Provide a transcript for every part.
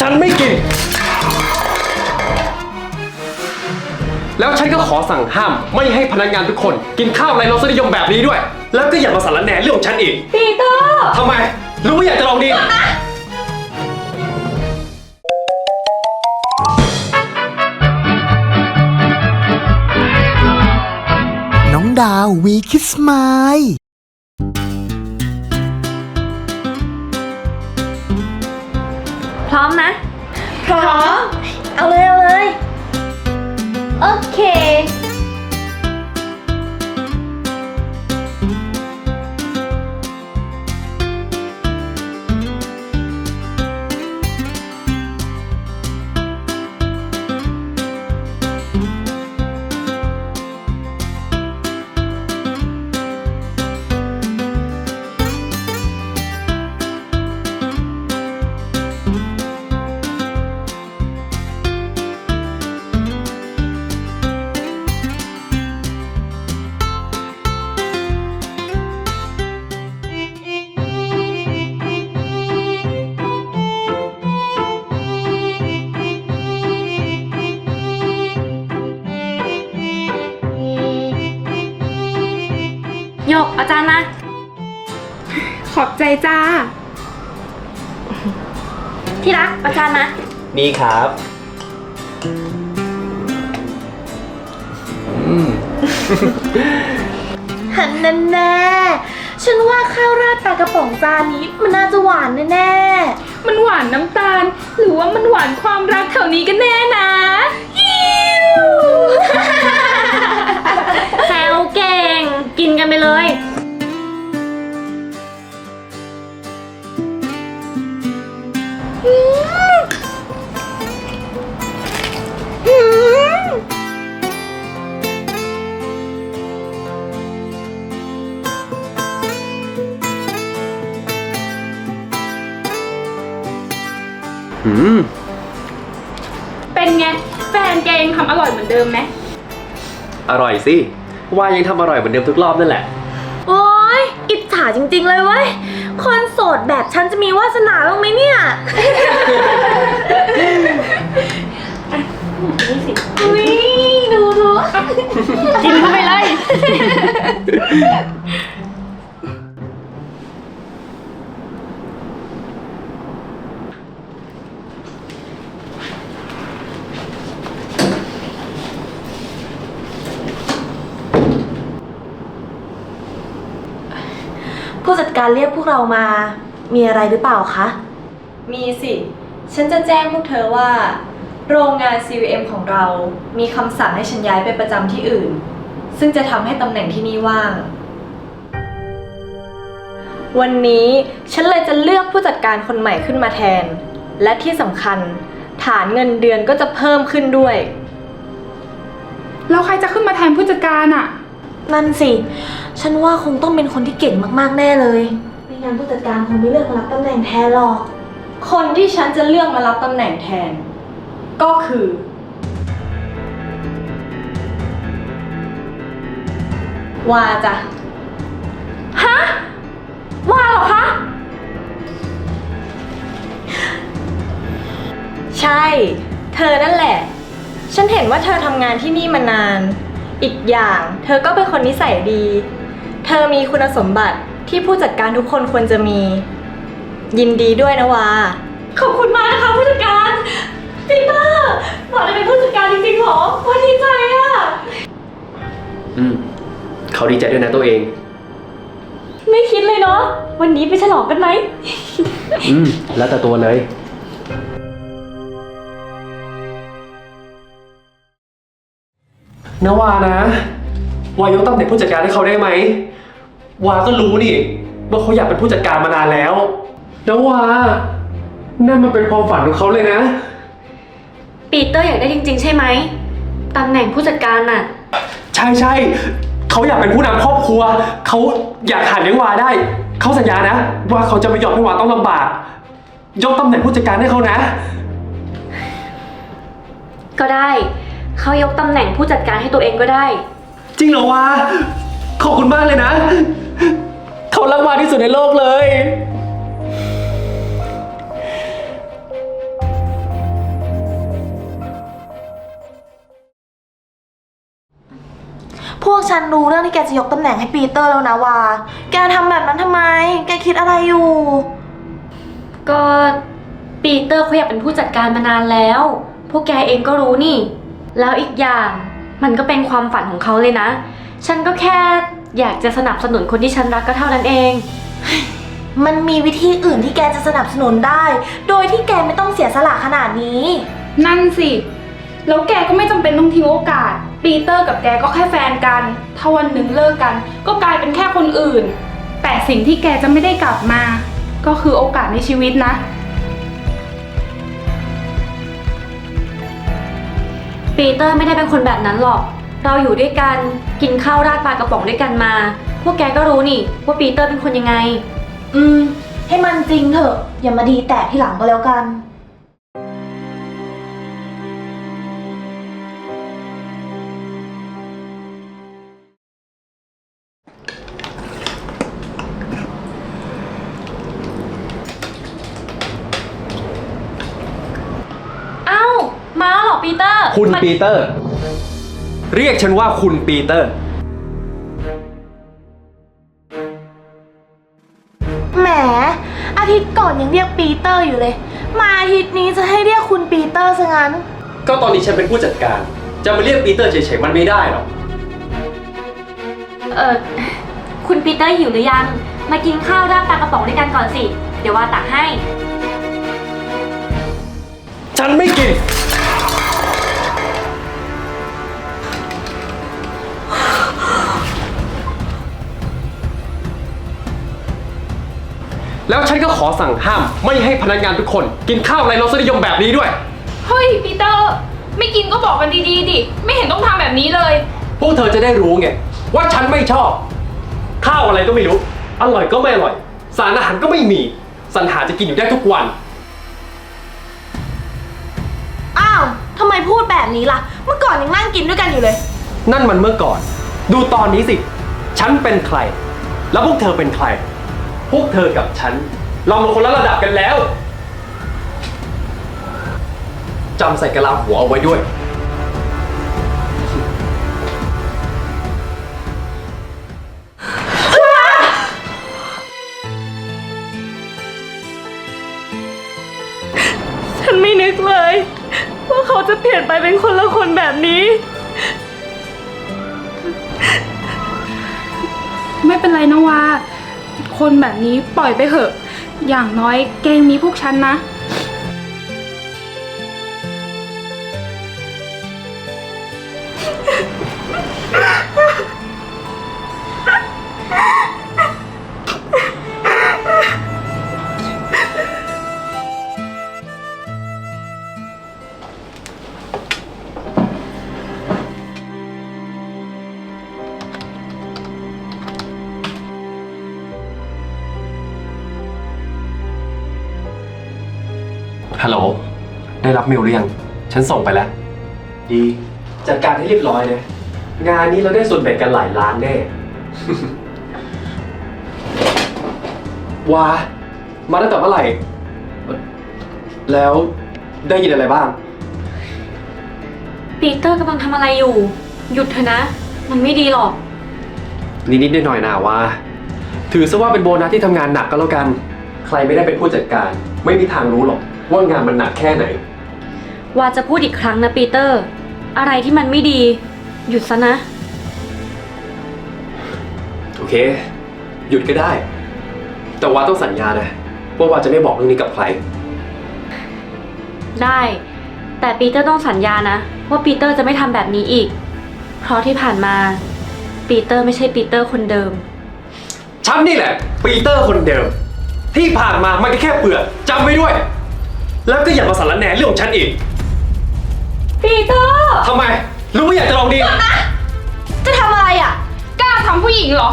ฉันไม่กิน แล้วฉันก็ขอสั่งห้าม ไม่ให้พนักงานทุกคนกินข้าวไรรสนิยมแบบนี้ด้วย แล้วก็อย่ามาสารแหน่เรื่องของฉันอีกปีเตอร์ทำไม รู้ว่าอยากจะลองดี น้องดาววีคิสมา ร้อมนะ พร้อม เอาเลยเอาเลย โอเค อบใจจ้า ที่รักอาจารย์นะ นี่ครับหันแน่ๆฉันว่าข้าวราดปลากระป๋องจานนี้มันน่าจะหวานแน่มันหวานน้ำตาล หรือว่ามันหวานความรักแถวนี้กันแน่นะๆแซวเก่ง กินกันไปเลย ดิมไหม อร่อยสิ ว่ายังทำอร่อยเหมือนเดิมทุกรอบนั่นแหละ โอ๊ย อิจฉาจริงๆเลยเว้ย คนโสดแบบฉันจะมีวาสนาบ้างไหมเนี่ย อุ้ยดูดูกินเข้าไปเลย ผู้จัดการ เรียกพวกเรามามีอะไรหรือเปล่าคะ มีสิ ฉันจะแจ้งพวกเธอว่า โรงงาน CVM ของเรา มีคำสั่งให้ฉันย้ายไปประจำที่อื่น ซึ่งจะทำให้ตำแหน่งที่นี่ว่าง วันนี้ฉันเลยจะเลือกผู้จัดการคนใหม่ขึ้นมาแทน และที่สำคัญ ฐานเงินเดือนก็จะเพิ่มขึ้นด้วย แล้วใครจะขึ้นมาแทนผู้จัดการอะนั่นสิ ฉันว่าคงต้องเป็นคนที่เก่งมากๆแน่เลยไม่ งั้นผู้จัดการคงไม่เลือกมารับตำแหน่งแทนหรอก คนที่ฉันจะเลือกมารับตำแหน่งแทน ก็คือ วาจ้ะ ฮะว่าเหรอคะ ใช่ เธอนั่นแหละ ฉันเห็นว่าเธอทำงานที่นี่มานาน อีกอย่าง เธอก็เป็นคนนิสัยดี เธอมีคุณสมบัติ ที่ผู้จัดการทุกคนควรจะมี ยินดีด้วยนะวาขอบคุณมากนะคะผู้จัดการปีเตอร์หมอได้เป็นผู้จัดการจริงๆเหรอวันดีใจอะอืม เขาดีใจด้วยนะตัวเอง ไม่คิดเลยเนาะวันนี้ไปฉลองกันไหม อืม แล้วแต่ตัวเลยนะวานะ วายกตำแหน่งผู้จัดการให้เขาได้ไหม วาก็รู้นี่ว่าเขาอยากเป็นผู้จัดการมานานแล้วนะวานั่นมันเป็นความฝันของเขาเลยนะ ปีเตอร์อยากได้จริง ๆ ใช่ไหมตำแหน่งผู้จัดการน่ะ ใช่ใช่เขาอยากเป็นผู้นำครอบครัว เขาอยากหาเลี้ยงวาได้ เขาสัญญานะ ว่าเขาจะไม่ยอมให้วาต้องลำบาก ยกตำแหน่งผู้จัดการให้เขานะ ก็ได้เขายกตำแหน่งผู้จัดการให้ตัวเองก็ได้ จริงเหรอวะขอบคุณมากเลยนะ เขารักมาที่สุดในโลกเลย พวกฉันรู้เรื่องที่แกจะยกตำแหน่งให้ปีเตอร์แล้วนะวา แกทำแบบนั้นทำไม แกคิดอะไรอยู่ ก็ปีเตอร์เขาอยากเป็นผู้จัดการมานานแล้ว พวกแกเองก็รู้นี่ แล้วอีกอย่างมันก็เป็นความฝันของเขาเลยนะ ฉันก็แค่ อยากจะสนับสนุนคนที่ฉันรักก็เท่านั้นเอง มันมีวิธีอื่นที่แกจะสนับสนุนได้ โดยที่แกไม่ต้องเสียสละขนาดนี้ นั่นสิ แล้วแกก็ไม่จำเป็นต้องทิ้งโอกาส ปีเตอร์กับแกก็แค่แฟนกัน ถ้าวันหนึ่งเลิกกัน ก็กลายเป็นแค่คนอื่น แต่สิ่งที่แกจะไม่ได้กลับมา ก็คือโอกาสในชีวิตนะ ปีเตอร์ไม่ได้เป็นคนแบบนั้นหรอก เราอยู่ด้วยกันกินข้าวราดปลากระป๋องด้วยกันมา พวกแกก็รู้นี่ว่าปีเตอร์เป็นคนยังไง อืม ให้มันจริงเถอะ อย่ามาดีแตกที่หลังก็แล้วกัน เอ้า มาแล้วเหรอปีเตอร์คุณมันปีเตอร์ เรียกฉันว่าคุณปีเตอร์ แหม อาทิตย์ก่อนยังเรียกปีเตอร์อยู่เลย มาอาทิตย์นี้จะให้เรียกคุณปีเตอร์ซะงั้น ก็ตอนนี้ฉันเป็นผู้จัดการ จะมาเรียกปีเตอร์เฉยๆมันไม่ได้หรอก เออคุณปีเตอร์หิวหรือยัง มากินข้าวราดปลากระป๋องด้วยกันก่อนสิ เดี๋ยวว่าตักให้ ฉันไม่กิน แล้วฉันก็ขอสั่งห้าม ไม่ให้พนักงานทุกคน กินข้าวไรรสนิยมแบบนี้ด้วย เฮ้ยปีเตอร์ ไม่กินก็บอกกันดีๆดิ ไม่เห็นต้องทำแบบนี้เลย พวกเธอจะได้รู้ไง ว่าฉันไม่ชอบ ข้าวอะไรก็ไม่รู้ อร่อยก็ไม่อร่อย สารอาหารก็ไม่มีสรรหาจะกินอยู่ได้ทุกวัน อ้าวทำไมพูดแบบนี้ล่ะ เมื่อก่อนยังนั่งกินด้วยกันอยู่เลย นั่นมันเมื่อก่อน ดูตอนนี้สิ ฉันเป็นใคร แล้วพวกเธอเป็นใคร พวกเธอกับฉัน เรามาคนละระดับกันแล้ว จำใส่กะลาหัวเอาไว้ด้วย ฉันไม่นึกเลย ว่าเขาจะเปลี่ยนไปเป็นคนละคนแบบนี้ ไม่เป็นไรนะวา คนแบบนี้ปล่อยไปเถอะ อย่างน้อยแกยังมีพวกฉันนะ ฮัลโหล ได้รับเมลหรือยัง ฉันส่งไปแล้ว ดี จัดการให้เรียบร้อยเลยงานนี้เราได้ส่วนแบ่งกันหลายล้านแน่ ว้า มาตั้งแต่เมื่อไหร่ แล้วได้ยินอะไรบ้าง ปีเตอร์กำลังทำอะไรอยู่ หยุดเถอะนะ มันไม่ดีหรอก นิดๆหน่อยๆนะว่า ถือซะว่าเป็นโบนัสที่ทำงานหนักก็แล้วกัน ใครไม่ได้เป็นผู้จัดการ ไม่มีทางรู้หรอกว่างานมันหนักแค่ไหน ว่าจะพูดอีกครั้งนะปีเตอร์ อะไรที่มันไม่ดี หยุดซะนะ โอเค หยุดก็ได้ แต่ว่าต้องสัญญานะ ว่าว่าจะไม่บอกเรื่องนี้กับใคร ได้ แต่ปีเตอร์ต้องสัญญานะ ว่าปีเตอร์จะไม่ทำแบบนี้อีก เพราะที่ผ่านมา ปีเตอร์ไม่ใช่ปีเตอร์คนเดิม ฉันนี่แหละ ปีเตอร์คนเดิม ที่ผ่านมามันก็แค่เปลือกจำไว้ด้วย แล้วก็อย่ามาสารแหน่เรื่องของฉันอีกปีเตอร์ทำไม รู้ว่าอยากจะลองดีจะทำอะไรอะ กล้าทำผู้หญิงเหรอ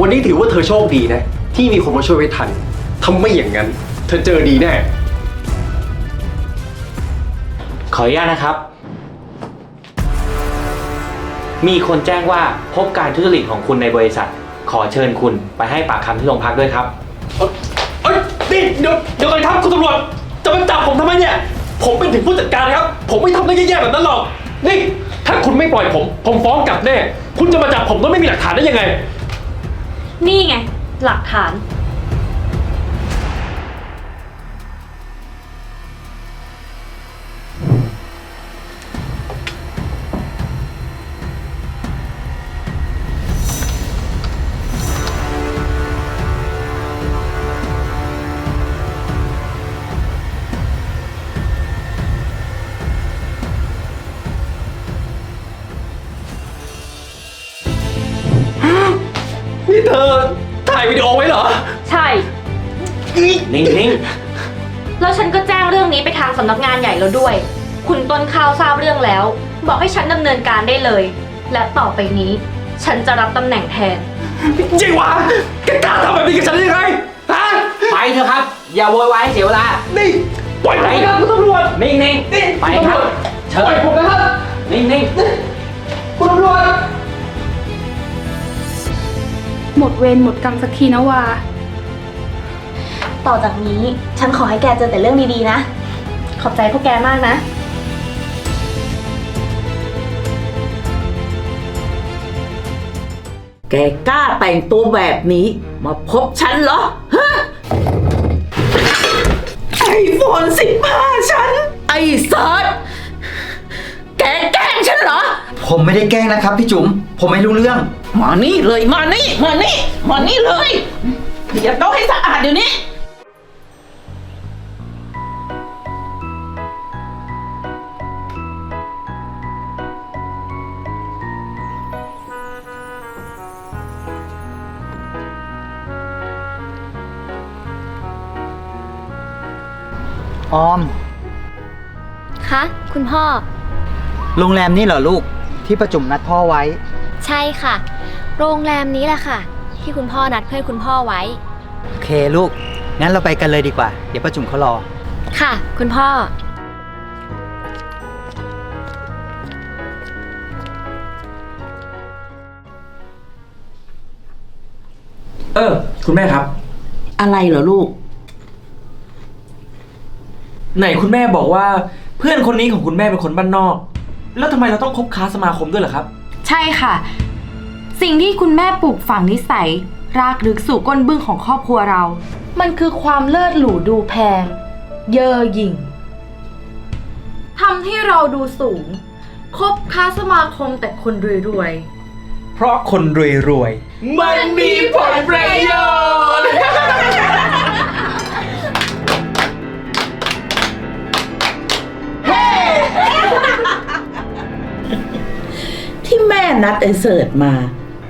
วันนี้ถือว่าเธอโชคดีนะ ที่มีคนมาช่วยไว้ทันถ้าไม่อย่างนั้น เธอเจอดีแน่ ขออนุญาตนะครับ มีคนแจ้งว่าพบการทุจริตของคุณในบริษัท ขอเชิญคุณไปให้ปากคำที่โรงพักด้วยครับ เอ้ยเอ้ยนี่เดี๋ยวเดี๋ยวก่อนครับคุณตำรวจจะมาจับผมทำไมเนี่ย ผมเป็นถึงผู้จัดการนะครับ ผมไม่ทำได้แย่ๆแบบนั้นหรอกนี่ถ้าคุณไม่ปล่อยผม ผมฟ้องกลับแน่ คุณจะมาจับผมก็ไม่มีหลักฐานได้ยังไง นี่ไง หลักฐานนี่ แล้วด้วย คุณต้นข้าวทราบเรื่องแล้ว บอกให้ฉันดำเนินการได้เลย และต่อไปนี้ ฉันจะรับตำแหน่งแทน จริงวะแกกล้าทำแบบนี้กับฉันได้ยังไงฮะๆไปเถอะครับ อย่าโวยวายให้เสียเวลา นี่ปล่อยผมนะครับคุณตำรวจนิ่งๆ ไปครับ เชิปล่อยญผมนะครับนิ่งคุณตำรวจหมดเวรหมดกรรมสักทีนะวา ต่อจากนี้ฉันขอให้แกเจอแต่เรื่องดีๆนะข อบใจพวกแกมากนะ แกกล้าแต่งตัวแบบนี้ มาพบฉันเหรอฮะไอโฟนสิบห้าฉัน ไอเซิร์ชแกแกล้งฉันเหรอ ผมไม่ได้แกล้งนะครับพี่จุ๋ม ผมไม่รู้เรื่อง มานี่เลยมานี่ มานี่ มานี่เลยอย่าต้องให้สะอาดเดี๋ยวนี้ ออม คะคุณพ่อ โรงแรมนี่เหรอลูกที่ประจุมนัดพ่อไว้ ใช่ค่ะ โรงแรมนี้แหละค่ะ ที่คุณพ่อนัดเพื่อนคุณพ่อไว้ โอเคลูก งั้นเราไปกันเลยดีกว่า เดี๋ยวประจุมเขารอ ค่ะ คุณพ่อ เออ คุณแม่ครับ อะไรเหรอลูก ไหนคุณแม่บอกว่า เพื่อนคนนี้ของคุณแม่เป็นคนบ้านนอก แล้วทำไมเราต้องคบค้าสมาคมด้วยเหรอครับ ใช่ค่ะ สิ่งที่คุณแม่ปลูกฝังนิสัย รากลึกสู่ก้นบึ้งของครอบครัวเรา มันคือความเลิศหรูดูแพง เย่อหยิ่งทำให้เราดูสูง คบค้าสมาคมแต่คนรวยเพราะคนรวยๆมันมีผลประโยชน์ แม่นัดไอเสิร์ตมา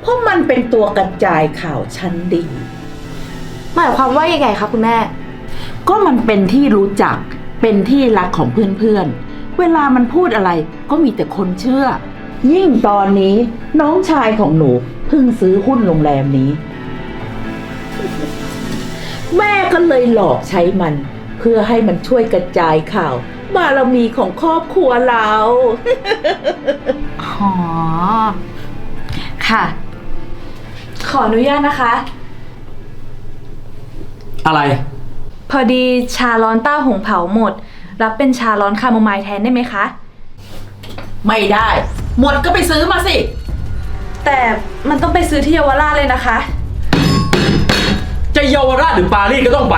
เพราะมันเป็นตัวกระจายข่าวชั้นดีๆหมายความว่ายังไงคะคุณแม่ ก็มันเป็นที่รู้จักเป็นที่รักของเพื่อนๆ เวลามันพูดอะไรก็มีแต่คนเชื่อ ยิ่งตอนนี้น้องชายของหนูเพิ่งซื้อหุ้นโรงแรมนี้ แม่ก็เลยหลอกใช้มัน เพื่อให้มันช่วยกระจายข่าว บารมีของครอบครัวเรา อ๋อ ค่ะ ขออนุญาตนะคะ อะไร พอดีชาร้อนเต้าหงเผาหมด รับเป็นชาร้อนคาโมไมล์แทนได้ไหมคะ ไม่ได้ หมดก็ไปซื้อมาสิ แต่มันต้องไปซื้อที่เยาวราชเลยนะคะ จะเยาวราชหรือปารีสก็ต้องไป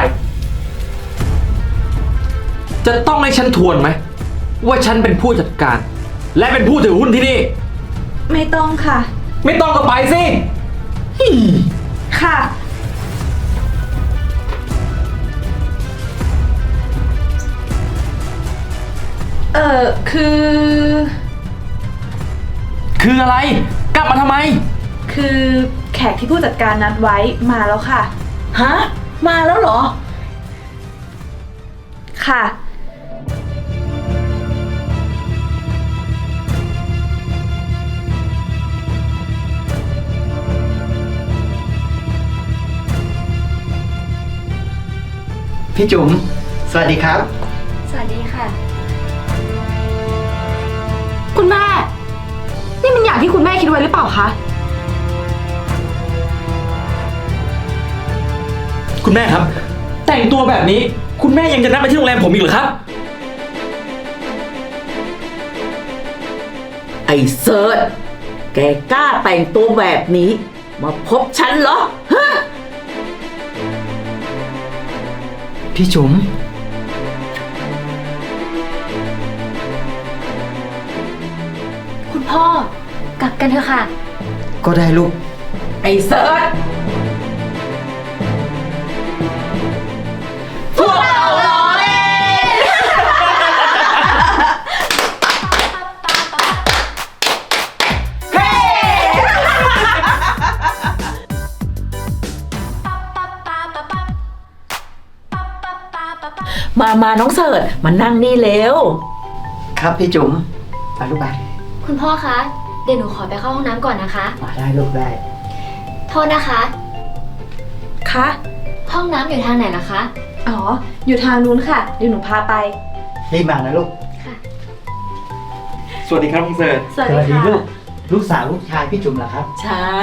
จะต้องให้ฉันทวนไหม ว่าฉันเป็นผู้จัดการ และเป็นผู้ถือหุ้นที่นี่ ไม่ต้องค่ะ ไม่ต้องก็ไปสิค่ะ เอ่อคือ คืออะไร กลับมาทำไม คือแขกที่ผู้จัดการนัดไว้มาแล้วค่ะ ฮะ มาแล้วเหรอ ค่ะ พี่จุ๋มสวัสดีครับ สวัสดีค่ะ คุณแม่ นี่มันอย่างที่คุณแม่คิดไว้หรือเปล่าคะ คุณแม่ครับ แต่งตัวแบบนี้คุณแม่ยังจะนัดมาที่โรงแรมผมอีกหรือครับ ไอ้เซิร์ชแกกล้าแต่งตัวแบบนี้ มาพบฉันเหรอฮะ พี่จุ๋ม คุณพ่อกลับกันเถอะค่ะ ก็ได้ลูก ไอ้เซิร์ช มามาน้องเสิร์ชมานั่งนี่เร็ว ครับพี่จุ๋มไปลูกไปคุณพ่อคะ เดี๋ยวหนูขอไปเข้าห้องน้ำก่อนนะคะ มาได้ลูกได้ โทษนะคะ คะห้องน้ำอยู่ทางไหนล่ะคะ อ๋อ อยู่ทางนู้นค่ะ เดี๋ยวหนูพาไป รีบมานะลูกสวัสดีครับคุณเสิร์ชสวัสดีค่ะ ลูก ลูกสาวลูกชายพี่จุ๋มเหรอครับ ใช่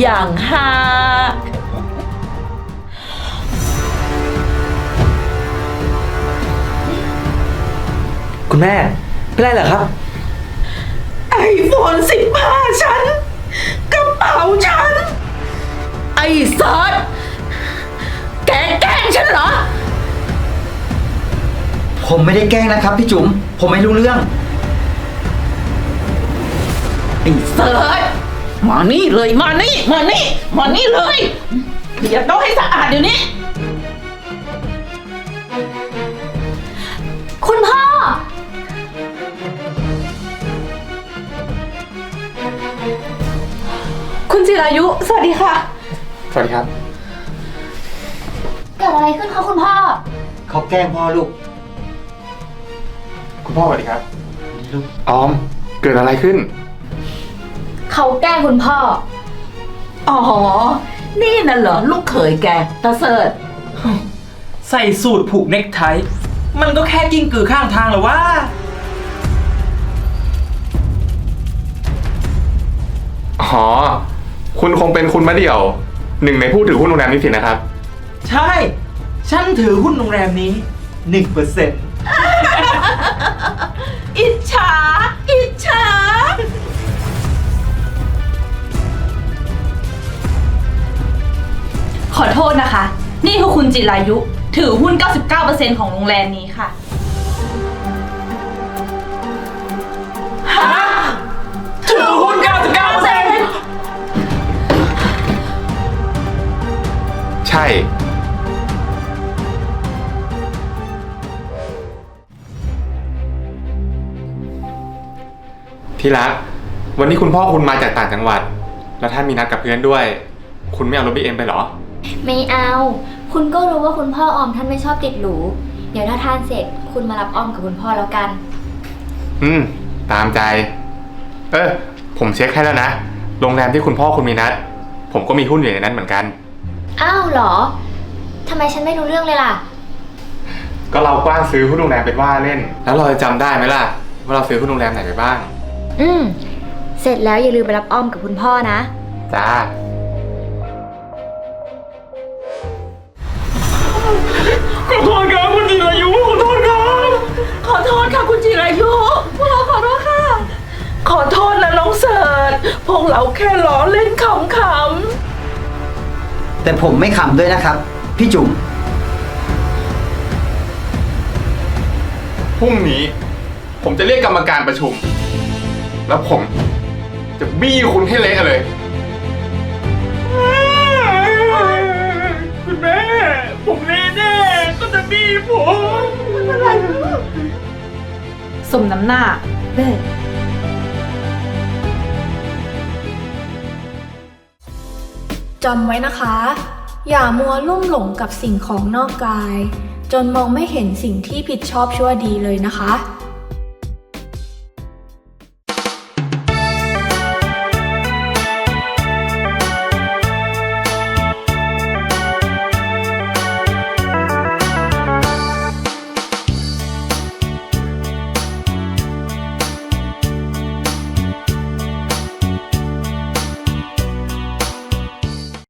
อย่างฮาคุณแม่เป็นไรเหรอครับ ไอโฟนสิบห้าฉันกระเป๋าฉัน ไอเซิร์ชแกแกล้งฉันเหรอ ผมไม่ได้แกล้งนะครับพี่จุ๋มผมไม่รู้เรื่อง ไอเซิร์ช มานี่เลยมานี่มานี่มานี่เลยอย่าต้องให้สะอาดเดี๋ยวนี้ คุณพ่อ คุณจิรายุ สวัสดีค่ะ สวัสดีครับ เกิดอะไรขึ้นคะคุณพ่อ เขาแกล้งพ่อลูก คุณพ่อสวัสดีครับ ออม เกิดอะไรขึ้น เขาแกล้งคุณพ่อ อ๋อ นี่น่ะเหรอลูกเขยแกตาเสิร์ชใส่สูตรผูกเน็กไท มันก็แค่กิ้งกือข้างทางเหรอวะ อ๋อ คุณคงเป็นคุณมะเดี่ยว หนึ่งในผู้ถือหุ้นโรงแรมนี้สินะครับ ใช่ ฉันถือหุ้นโรงแรมนี้หนึ่งเปอร์เซ็นต์อิจฉา อิจฉา ขอโทษนะคะ นี่คือคุณจิรายุ ถือหุ้น 99%ของโรงแรมนี้ค่ะถือหุ้น99%ใช่ ที่รัก วันนี้คุณพ่อคุณมาจากต่างจังหวัด แล้วท่านมีนัดกับเพื่อนด้วย คุณไม่เอารถบีเอ็มไปเหรอ ไม่เอา คุณก็รู้ว่าคุณพ่อออมท่านไม่ชอบติดหรู เดี๋ยวถ้าทานเสร็จคุณมารับออมกับคุณพ่อแล้วกัน อืม ตามใจ เออ ผมเช็คให้แล้วนะ โรงแรมที่คุณพ่อคุณมีนัด ผมก็มีหุ้นอยู่ในนั้นเหมือนกัน อ้าวเหรอ ทำไมฉันไม่รู้เรื่องเลยล่ะ ก็เรากว้านซื้อหุ้นโรงแรมเป็นว่าเล่น แล้วเราจะจำได้ไหมล่ะ ว่าเราซื้อหุ้นโรงแรมไหนไปบ้าง อืม เสร็จแล้วอย่าลืมไปรับออมกับคุณพ่อนะ จ้า ขอโทษครับคุณจิรายุขอโทษครับ ขอโทษค่ะคุณจิรายุพวกเราขอโทษค่ะ ขอโทษนะน้องเสิร์ชพวกเราแค่ล้อเล่นขำแต่ผมไม่ขำด้วยนะครับ พี่จุ๋มพรุ่งนี้ผมจะเรียกกรรมการประชุม แล้วผมจะบี้คุณให้เละเลย ๆก็จะมีผมสมน้ำหน้าเด้จำไว้นะคะ อย่ามัวลุ่มหลงกับสิ่งของนอกกาย จนมองไม่เห็นสิ่งที่ผิดชอบชั่วดีเลยนะคะ